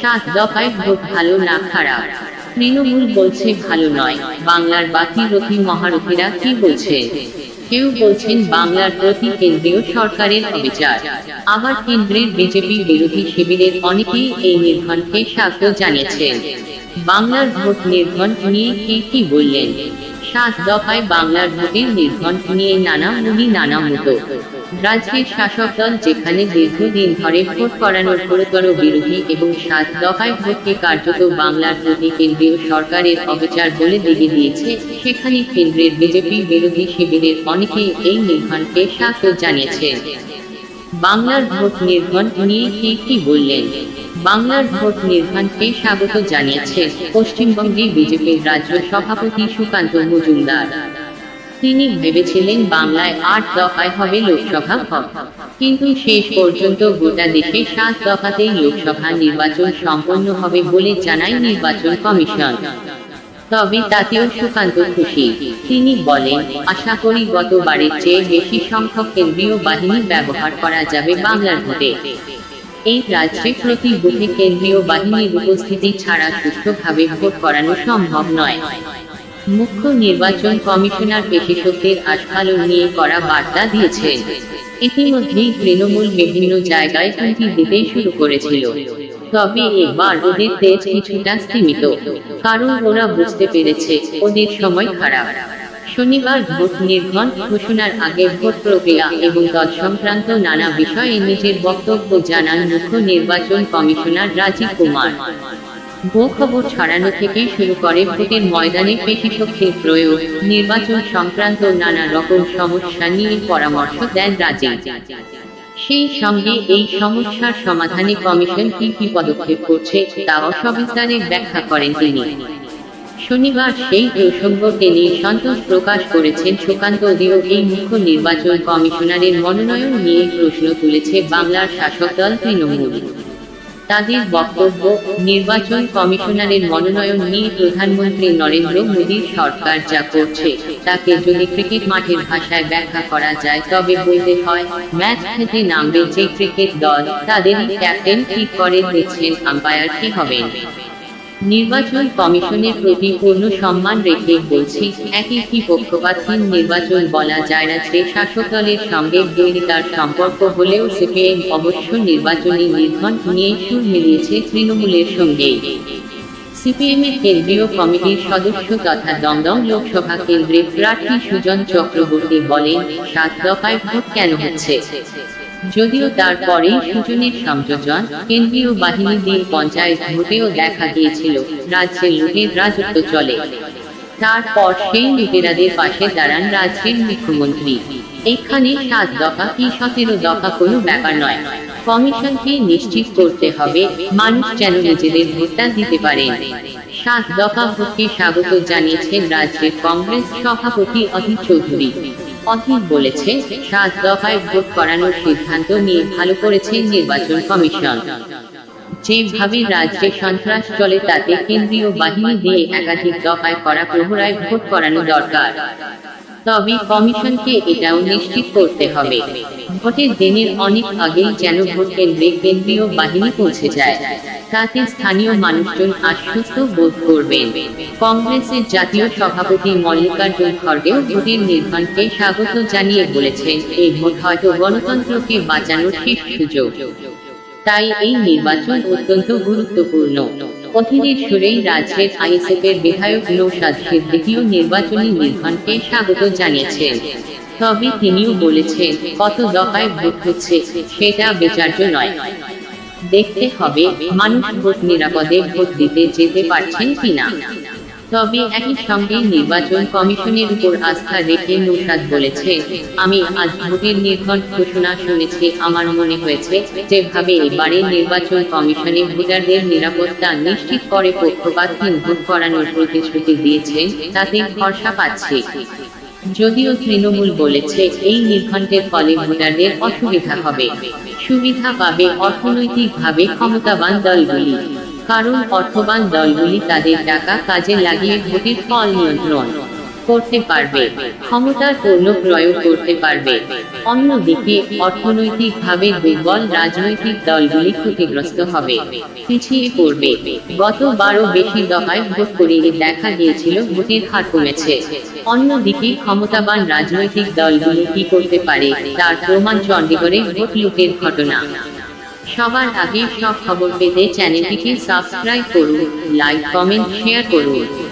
সাত দফায় ভোট ভালো না খারাপ। তৃণমূল বলছে ভালো নয়। বাংলার বাকি রথী মহারথীরা কি বলছেন কেউ বলছেন বাংলার প্রতি কেন্দ্রীয় সরকারের অবিচার। আবার কেন্দ্রের বিজেপি বিরোধী শিবিরের অনেকেই এই নির্ঘণ্টকে স্বাগত জানিয়েছেন বাংলার ভোট নির্ঘণ্ট নিয়ে কে কি বললেন? সাত দফায় বাংলার ভোটের নির্ঘণ্ট নিয়ে নানা মুনি নানা মতো। রাজ্যের শাসক দল যেখানে দীর্ঘদিন ধরে ভোট করানোর গুরুতর বিরোধী এবং সাত দফায় ভোটকে কার্যত বাংলার প্রতি কেন্দ্রীয় সরকারের অবিচার বলে দিকে দিয়েছে, সেখানে কেন্দ্রের বিজেপি বিরোধী শিবিরের অনেকেই এই নির্ঘণ্টকে স্বাগত জানিয়েছেন বাংলার ভোট নির্ঘণ্ট নিয়ে কে কি বললেন? বাংলার ভোট নির্ঘণ্টকে স্বাগত জানিয়েছে পশ্চিমবঙ্গে বিজেপির রাজ্য সভাপতি সুকান্ত মজুমদার। তিনি ভেবেছিলেন বাংলায় আট দফায় হবে লোকসভা ভোট। কিন্তু শেষ পর্যন্ত গোটা দেশে সাত দফাতেই লোকসভা নির্বাচন সম্পন্ন হবে বলে জানায় নির্বাচন কমিশন। তবে তাতেও সুকান্ত খুশি। তিনি বলেন, আশা করি গতবারের চেয়ে বেশি সংখ্যক কেন্দ্রীয় বাহিনী ব্যবহার করা যাবে বাংলার ভোটে। এই রাজ্যে প্রতি বুথে কেন্দ্রীয় বাহিনীর উপস্থিতি ছাড়া সুষ্ঠুভাবে ভোট করানো সম্ভব নয়। মুখ্য নির্বাচন কমিশনার পেশিশক্তির আস্ফালন নিয়ে করা বার্তা দিয়েছেন। ইতিমধ্যেই তৃণমূল বিভিন্ন জায়গায় হুমকি দিতে শুরু করেছিল। তবে এবার ওদের তেজ কিছুটা স্তীমিত কারণ ওরা বুঝতে পেরেছে ওদের সময় খারাপ। শনিবার ভোট নির্ঘণ্ট ঘোষণার আগে ভোট প্রক্রিয়া এবং তৎসংক্রান্ত নানা বিষয়ে নিজের বক্তব্য জানান মুখ্য নির্বাচন কমিশনার রাজীব কুমার। ভো খবর ছড়ানো থেকে শুরু করে ভোটের ময়দানে পেশি শক্তির প্রয়োগ, নির্বাচন সংক্রান্ত নানা রকম সমস্যা নিয়ে পরামর্শ দেন রাজীব। সেই সঙ্গে এই সমস্যার সমাধানে কমিশন কি কি পদক্ষেপ করছে তা অসবিস্তারে ব্যাখ্যা করেন তিনি। শনিবার সেই প্রসঙ্গ টেনে সন্তোষ প্রকাশ করেছেন সুকান্ত দিও এই মুখ্য নির্বাচন কমিশনারের মনোনয়ন নিয়ে প্রশ্ন তুলেছে বাংলার শাসক দল তৃণমূল। তাদের বক্তব্য, নির্বাচন কমিশনারের মনোনয়ন নিয়ে প্রধানমন্ত্রী নরেন্দ্র মোদীর সরকার যা করছে, তাকে যদি ক্রিকেট মাঠের ভাষায় ব্যাখ্যা করা যায়, তবে বলতে হয়, ম্যাচ খেতে নামবে যে ক্রিকেট দল তাদের ক্যাপ্টেন ঠিক করে দিচ্ছেন আম্পায়ার কি হবেন। নির্বাচন কমিশনের প্রতি পূর্ণ সম্মান রেখে বলছি একই কি পক্ষপাতহীন নির্বাচন বলা যায় না। যে শাসক দলের সঙ্গে বিরোধিতার সম্পর্ক হলেও সিপিএম অবশ্য নির্বাচনী নির্ঘণ্ট নিয়ে সুর মিলিয়েছে তৃণমূলের সঙ্গেই সিপিএম এর কেন্দ্রীয় কমিটির সদস্য তথা দমদম লোকসভা কেন্দ্রের প্রার্থী সুজন চক্রবর্তী বলেন, সাত দফায় ভোট কেন হচ্ছে? যদিও তারপরেই সুজনের সংযোজন, কেন্দ্রীয় বাহিনী দিয়ে পঞ্চায়েত ভোটেও দেখা গিয়েছিল রাজ্যে লুটের রাজত্ব চলে। তারপর সেই লুটেরাদের পাশে দাঁড়ান রাজ্যের মুখ্যমন্ত্রী। এখানে সাত দফা কি সতেরো দফা কোনো ব্যাপার নয়। কমিশনকে নিশ্চিত করতে হবে, মানুষ যেন নিজেদের ভোটটা দিতে পারেন। সাত দফা ভোটকে স্বাগত জানিয়েছেন রাজ্যের কংগ্রেস সভাপতি অধীর চৌধুরী। অধীর বলেছে, সাত দফায় ভোট করানোর সিদ্ধান্ত নিয়ে ভালো করেছে নির্বাচন কমিশন। যেভাবে রাজ্যে সন্ত্রাস চলে, তাতে কেন্দ্রীয় বাহিনী দিয়ে একাধিক দফায় করা প্রহরায় ভোট করানো দরকার। তবে কমিশনকে এটাও নিশ্চিত করতে হবে। ভোটের দিনের অনেক আগেই যেন ভোট কেন্দ্রে কেন্দ্রীয় বাহিনী পৌঁছে যায়। তাতে স্থানীয় মানুষজন আশ্বস্ত বোধ করবেন। কংগ্রেসের জাতীয় সভাপতি মল্লিকার্জুন খড়গেও ভোটের নির্মাণকে স্বাগত জানিয়ে বলেছেন, এই ভোট হয়তো গণতন্ত্রকে বাঁচানোর শেষ সুযোগ। তাই এই নির্বাচন অত্যন্ত গুরুত্বপূর্ণ। অধীরের সুরেই রাজ্যের আইএসএফ এর বিধায়ক নৌসাদ সিদ্দিকিও নির্বাচনী নির্মাণকে স্বাগত জানিয়েছেন। তবে তিনিও বলেছেন, কত দফায় ভোট হচ্ছে সেটা বিচার্য নয়। দেখতে হবে মানুষ ভোট নিরাপদে ভোট দিতে যেতে পারছেন কিনা। তবে একই সঙ্গে নির্বাচন কমিশনের উপর আস্থা রেখে নৌসাদ বলেছে, আমি আজ ভোটের নির্ঘণ্ট ঘোষণা শুনেছি। আমার মনে হয়েছে যেভাবে এবারে নির্বাচন কমিশনে ভোটারদের নিরাপত্তা নিশ্চিত করে পক্ষপাতহীন ভোট করানোর প্রতিশ্রুতি দিয়েছে তাতে ভরসা পাচ্ছে। যদিও তৃণমূল বলেছে, এই নির্ঘণ্টের ফলে ভোটারদের অসুবিধা হবে। সুবিধা পাবে অর্থনৈতিকভাবে ক্ষমতাবান দলগুলি। কারণ অর্থবান দলগুলি তাদের টাকা কাজে লাগিয়ে ভোটের ফল নিয়ন্ত্রণ। করতে পারবে ক্ষমতার পূর্ণ প্রয়োগ করতে পারবে। অন্যদিকে, অর্থনৈতিকভাবে দুর্বল রাজনৈতিক দলগুলি ক্ষতিগ্রস্ত হবে। পিছিয়ে পড়বে। গতবারও বেশি দফায় ভোট করিয়ে দেখা গিয়েছিল ভোটের হার কমেছে। অন্যদিকে, ক্ষমতাবান রাজনৈতিক দলগুলি কি করতে পারে, তার প্রমাণ চণ্ডীগড়ে ভোট লুটের ঘটনা। সবার আগে সব খবর পেতে চ্যানেলটিকে সাবস্ক্রাইব করুন, লাইক, কমেন্ট, শেয়ার করুন।